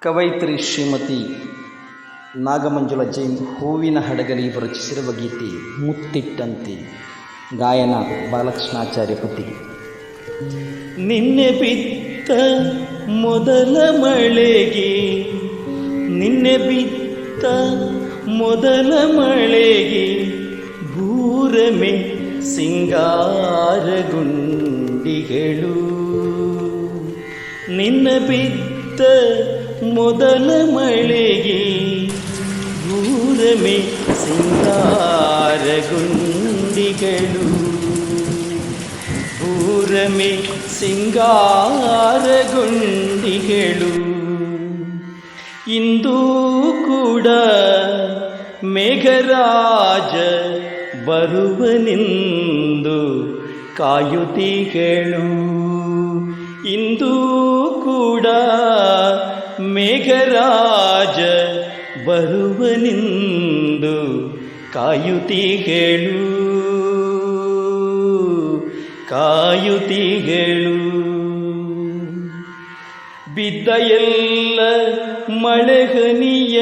ಕವಯಿತ್ರಿ ಶ್ರೀಮತಿ ನಾಗಮಂಜುಳ ಜೈನ್ ಹೂವಿನ ಹಡಗಲಿ ರಚಿಸಿರುವ ಗೀತೆ ಮುತ್ತಿಟ್ಟಂತೆ ಗಾಯನ ಬಾಲಕೃಷ್ಣಾಚಾರ್ಯ ಪತಿ ನಿನ್ನೆ ಬಿತ್ತ ಮೊದಲ ಮಳೆಗೆ, ನಿನ್ನೆ ಬಿತ್ತ ಮೊದಲ ಮಳೆಗೆ ಭೂರಮೆ ಸಿಂಗಾರಗುಂಡಿಗಳು. ನಿನ್ನ ಬಿತ್ತ ಮೊದಲ ಮಳೆಗೆ ಗುಂಡಿಗಳು ಸಿಂಗಾರಗುಂಡಿಗಳು. ಸಿಂಗಾರ ಗುಂಡಿಗಳು ಇಂದೂ ಕೂಡ ಮೇಘರಾಜ ಬರುವನೆಂದು ಕಾಯುತಿಗಳು ಇಂದೂ ಮೇಘರಾಜ ಬರುವನೆಂದು ಕಾಯುತಿ ಹೇಳು. ಬಿದ್ದ ಎಲ್ಲ ಮಳೆಗನಿಯ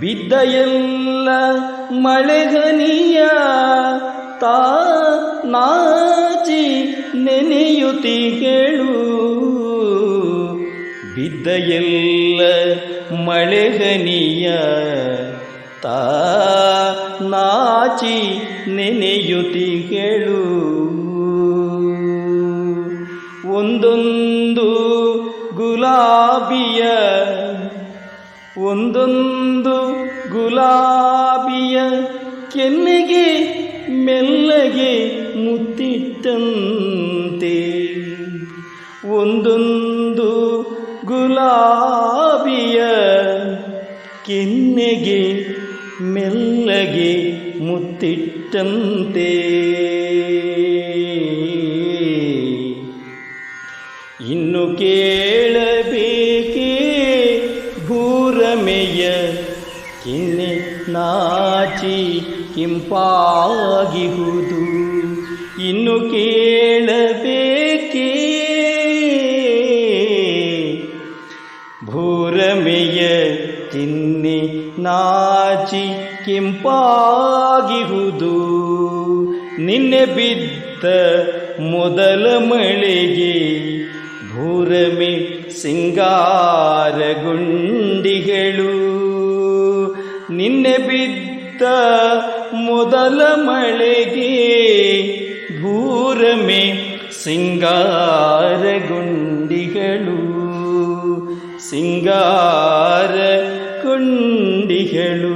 ಬಿದ್ದ ಎಲ್ಲ ಮಳೆಗನಿಯ ತಾ ನಾಚಿ ನೆನೆಯುತ್ತಿಗಳು ಬಿದ್ದ ಎಲ್ಲ ಮಳೆಗನಿಯ ತಾ ನಾಚಿ ನೆನೆಯುತ್ತಿಗಳು ಒಂದೊಂದು ಗುಲಾಬಿಯ ಒಂದೊಂದು ಗುಲಾಬಿಯ ಕೆನ್ನೆಗೆ ಮೆಲ್ಲಗೆ ಮುತ್ತಿಟ್ಟಂತೆ ಒಂದೊಂದು ಕೆನ್ನೆಗೆ ಮೆಲ್ಲಗೆ ಮುತ್ತಿಟ್ಟಂತೆ. ಇನ್ನು ಕೇಳಬೇಕೇ ಭೂರಮೆಯ ಕೆನ್ನೆ ನಾಚಿ ಕೆಂಪಾಗಿಹುದು. ಇನ್ನು ಕೇಳಬೇಕೇ ಭೂರಮೆಯ ತಿನ್ನಿ ನಾಚಿ ಕೆಂಪಾಗಿಹುದು. ನಿನ್ನೆ ಬಿದ್ದ ಮೊದಲ ಮಳೆಗೆ ಭೂರಮೆ ಸಿಂಗಾರಗುಂಡಿಗಳು. ನಿನ್ನೆ ಬಿದ್ದ ಮೊದಲ ಮಳೆಗೆ ಭೂರಮೆ ಸಿಂಗಾರಗುಂಡಿಗಳು. ಸಿಂಗಾರ ಕೊಂಡಿಗಳು